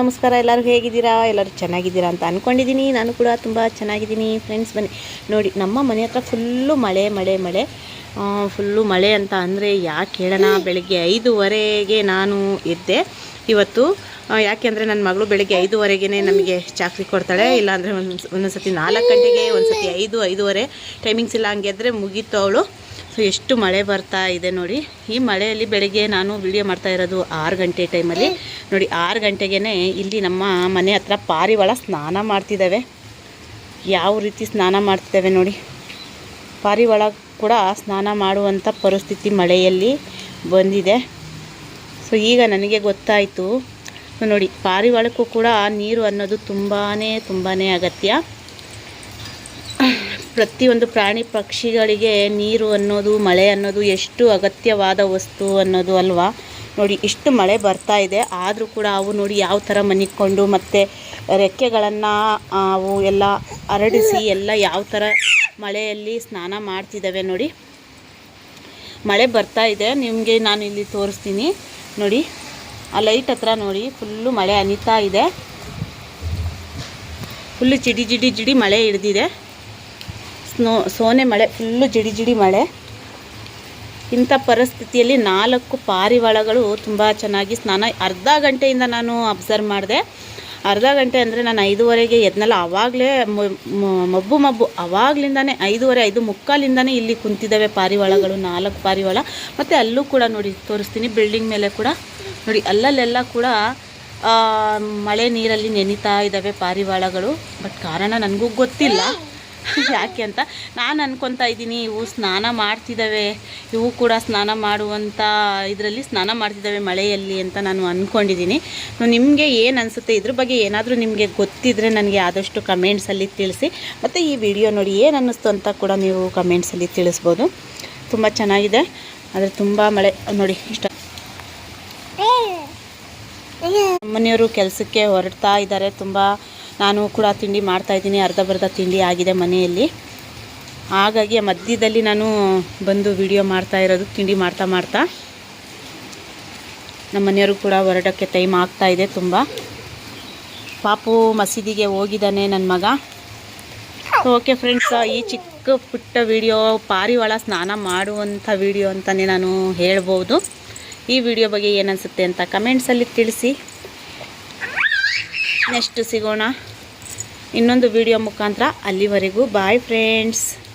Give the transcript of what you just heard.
ನಮಸ್ಕಾರ, ಎಲ್ಲರೂ ಹೇಗಿದ್ದೀರಾ? ಎಲ್ಲರೂ ಚೆನ್ನಾಗಿದ್ದೀರಾ ಅಂತ ಅಂದ್ಕೊಂಡಿದ್ದೀನಿ ನಾನು ಕೂಡ ತುಂಬ ಚೆನ್ನಾಗಿದ್ದೀನಿ ಫ್ರೆಂಡ್ಸ್, ಬನ್ನಿ. ನೋಡಿ, ನಮ್ಮ ಮನೆ ಹತ್ರ ಫುಲ್ಲು ಮಳೆ ಮಳೆ ಮಳೆ. ಫುಲ್ಲು ಮಳೆ ಅಂತ ಅಂದರೆ ಯಾಕೆ ಹೇಳೋಣ? ಬೆಳಗ್ಗೆ ಐದುವರೆಗೆ ನಾನು ಇದ್ದೆ ಇವತ್ತು ಯಾಕೆಂದರೆ ನನ್ನ ಮಗಳು ಬೆಳಗ್ಗೆ ಐದುವರೆಗೆ ನಮಗೆ ಚಾಕ್ರಿ ಕೊಡ್ತಾಳೆ. ಇಲ್ಲಾಂದರೆ ಒಂದು ಒಂದೊಂದು ಸತಿ ನಾಲ್ಕು ಗಂಟೆಗೆ ಒಂದು ಸತಿ ಐದು, ಐದೂವರೆ. ಟೈಮಿಂಗ್ಸ್ ಇಲ್ಲ, ಹಂಗೆ ಅಂದರೆ ಮುಗೀತು ಅವಳು. ಎಷ್ಟು ಮಳೆ ಬರ್ತಾ ಇದೆ ನೋಡಿ. ಈ ಮಳೆಯಲ್ಲಿ ಬೆಳಗ್ಗೆ ನಾನು ವಿಡಿಯೋ ಮಾಡ್ತಾ ಇರೋದು ಆರು ಗಂಟೆ ಟೈಮಲ್ಲಿ ನೋಡಿ, ಆರು ಗಂಟೆಗೇ ಇಲ್ಲಿ ನಮ್ಮ ಮನೆ ಹತ್ರ ಪಾರಿವಾಳ ಸ್ನಾನ ಮಾಡ್ತಿದ್ದಾವೆ. ಯಾವ ರೀತಿ ಸ್ನಾನ ಮಾಡ್ತಿದ್ದಾವೆ ನೋಡಿ. ಪಾರಿವಾಳ ಕೂಡ ಸ್ನಾನ ಮಾಡುವಂಥ ಪರಿಸ್ಥಿತಿ ಮಳೆಯಲ್ಲಿ ಬಂದಿದೆ. ಸೊ ಈಗ ನನಗೆ ಗೊತ್ತಾಯಿತು. ನೋಡಿ, ಪಾರಿವಾಳಕ್ಕೂ ಕೂಡ ನೀರು ಅನ್ನೋದು ತುಂಬಾ ತುಂಬಾ ಅಗತ್ಯ. ಪ್ರತಿಯೊಂದು ಪ್ರಾಣಿ ಪಕ್ಷಿಗಳಿಗೆ ನೀರು ಅನ್ನೋದು, ಮಳೆ ಅನ್ನೋದು ಎಷ್ಟು ಅಗತ್ಯವಾದ ವಸ್ತು ಅನ್ನೋದು ಅಲ್ವಾ? ನೋಡಿ, ಇಷ್ಟು ಮಳೆ ಬರ್ತಾ ಇದೆ. ಆದರೂ ಕೂಡ ಅವು ನೋಡಿ ಯಾವ ಥರ ಮನಿಕೊಂಡು ಮತ್ತು ರೆಕ್ಕೆಗಳನ್ನು ಅವು ಎಲ್ಲ ಹರಡಿಸಿ ಎಲ್ಲ ಯಾವ ಥರ ಮಳೆಯಲ್ಲಿ ಸ್ನಾನ ಮಾಡ್ತಿದ್ದಾವೆ ನೋಡಿ. ಮಳೆ ಬರ್ತಾ ಇದೆ. ನಿಮಗೆ ನಾನು ಇಲ್ಲಿ ತೋರಿಸ್ತೀನಿ. ನೋಡಿ, ಆ ಲೈಟ್ ಹತ್ರ ನೋಡಿ, ಫುಲ್ಲು ಮಳೆ ಅನಿತಾ ಇದೆ. ಫುಲ್ಲು ಜಿಡಿ ಜಿಡಿ ಜಿಡಿ ಮಳೆ ಹಿಡ್ದಿದೆ. ಸ್ನೋ ಸೋನೆ ಮಳೆ, ಫುಲ್ಲು ಜಿಡಿ ಜಿಡಿ ಮಳೆ. ಇಂಥ ಪರಿಸ್ಥಿತಿಯಲ್ಲಿ ನಾಲ್ಕು ಪಾರಿವಾಳಗಳು ತುಂಬ ಚೆನ್ನಾಗಿ ಸ್ನಾನ, ಅರ್ಧ ಗಂಟೆಯಿಂದ ನಾನು ಅಬ್ಸರ್ವ್ ಮಾಡಿದೆ. ಅರ್ಧ ಗಂಟೆ ಅಂದರೆ ನಾನು ಐದೂವರೆಗೆ ಎದ್ನಲ್ಲ ಆವಾಗಲೇ ಮಬ್ಬು ಮಬ್ಬು. ಆವಾಗಲಿಂದಾನೇ ಐದುವರೆ, ಐದು ಮುಕ್ಕಾಲಿಂದಾನೇ ಇಲ್ಲಿ ಕುಂತಿದ್ದಾವೆ ಪಾರಿವಾಳಗಳು, ನಾಲ್ಕು ಪಾರಿವಾಳ. ಮತ್ತು ಅಲ್ಲೂ ಕೂಡ ನೋಡಿ, ತೋರಿಸ್ತೀನಿ ಬಿಲ್ಡಿಂಗ್ ಮೇಲೆ ಕೂಡ. ನೋಡಿ, ಅಲ್ಲಲ್ಲೆಲ್ಲ ಕೂಡ ಮಳೆ ನೀರಲ್ಲಿ ನೆನಿತಾ ಇದ್ದಾವೆ ಪಾರಿವಾಳಗಳು. ಬಟ್ ಕಾರಣ ನನಗೂ ಗೊತ್ತಿಲ್ಲ. ಯಾಕೆ ಅಂತ? ನಾನು ಅನ್ಕೊತಾ ಇದ್ದೀನಿ ಇವು ಸ್ನಾನ ಮಾಡ್ತಿದ್ದಾವೆ ಇವು ಕೂಡ ಸ್ನಾನ ಮಾಡುವಂಥ ಇದರಲ್ಲಿ ಸ್ನಾನ ಮಾಡ್ತಿದ್ದಾವೆ ಮಳೆಯಲ್ಲಿ ಅಂತ ನಾನು ಅಂದ್ಕೊಂಡಿದ್ದೀನಿ ನಿಮಗೆ ಏನು ಅನಿಸುತ್ತೆ? ಇದ್ರ ಬಗ್ಗೆ ಏನಾದರೂ ನಿಮಗೆ ಗೊತ್ತಿದ್ದರೆ ನನಗೆ ಆದಷ್ಟು ಕಮೆಂಟ್ಸಲ್ಲಿ ತಿಳಿಸಿ. ಮತ್ತು ಈ ವಿಡಿಯೋ ನೋಡಿ ಏನು ಅನ್ನಿಸ್ತು ಅಂತ ಕೂಡ ನೀವು ಕಮೆಂಟ್ಸಲ್ಲಿ ತಿಳಿಸ್ಬೋದು. ತುಂಬ ಚೆನ್ನಾಗಿದೆ. ಆದರೆ ತುಂಬ ಮಳೆ ನೋಡಿ ಇಷ್ಟ. ಮನೆಯವರು ಕೆಲಸಕ್ಕೆ ಹೊರಡ್ತಾ ಇದ್ದಾರೆ ತುಂಬ ನಾನು ಕೂಡ ತಿಂಡಿ ಮಾಡ್ತಾಯಿದ್ದೀನಿ ಅರ್ಧಬರ್ಧ ಅರ್ಧ ಬರ್ಧ ತಿಂಡಿ ಆಗಿದೆ ಮನೆಯಲ್ಲಿ. ಹಾಗಾಗಿ ಮಧ್ಯದಲ್ಲಿ ನಾನು ಬಂದು ವಿಡಿಯೋ ಮಾಡ್ತಾ ಇರೋದು, ತಿಂಡಿ ಮಾಡ್ತಾ ಮಾಡ್ತಾ. ನಮ್ಮ ಮನೆಯವರು ಕೂಡ ಹೊರಡೋಕ್ಕೆ ಟೈಮ್ ಆಗ್ತಾ ಇದೆ ತುಂಬ. ಪಾಪು ಮಸೀದಿಗೆ ಹೋಗಿದ್ದಾನೆ ನನ್ನ ಮಗ. ಓಕೆ ಫ್ರೆಂಡ್ಸ್ ಈ ಚಿಕ್ಕ ಪುಟ್ಟ ವಿಡಿಯೋ ಪಾರಿವಾಳ ಸ್ನಾನ ಮಾಡುವಂಥ ವಿಡಿಯೋ ಅಂತಲೇ ನಾನು ಹೇಳ್ಬೋದು. ಈ ವಿಡಿಯೋ ಬಗ್ಗೆ ಏನನ್ಸುತ್ತೆ ಅಂತ ಕಮೆಂಟ್ಸಲ್ಲಿ ತಿಳಿಸಿ. ನೆಕ್ಸ್ಟ್ ಸಿಗೋಣ. ಇನ್ನೊಂದು ವಿಡಿಯೋ ಮುಖಾಂತರ ಅಲ್ಲಿವರೆಗೂ. Bye friends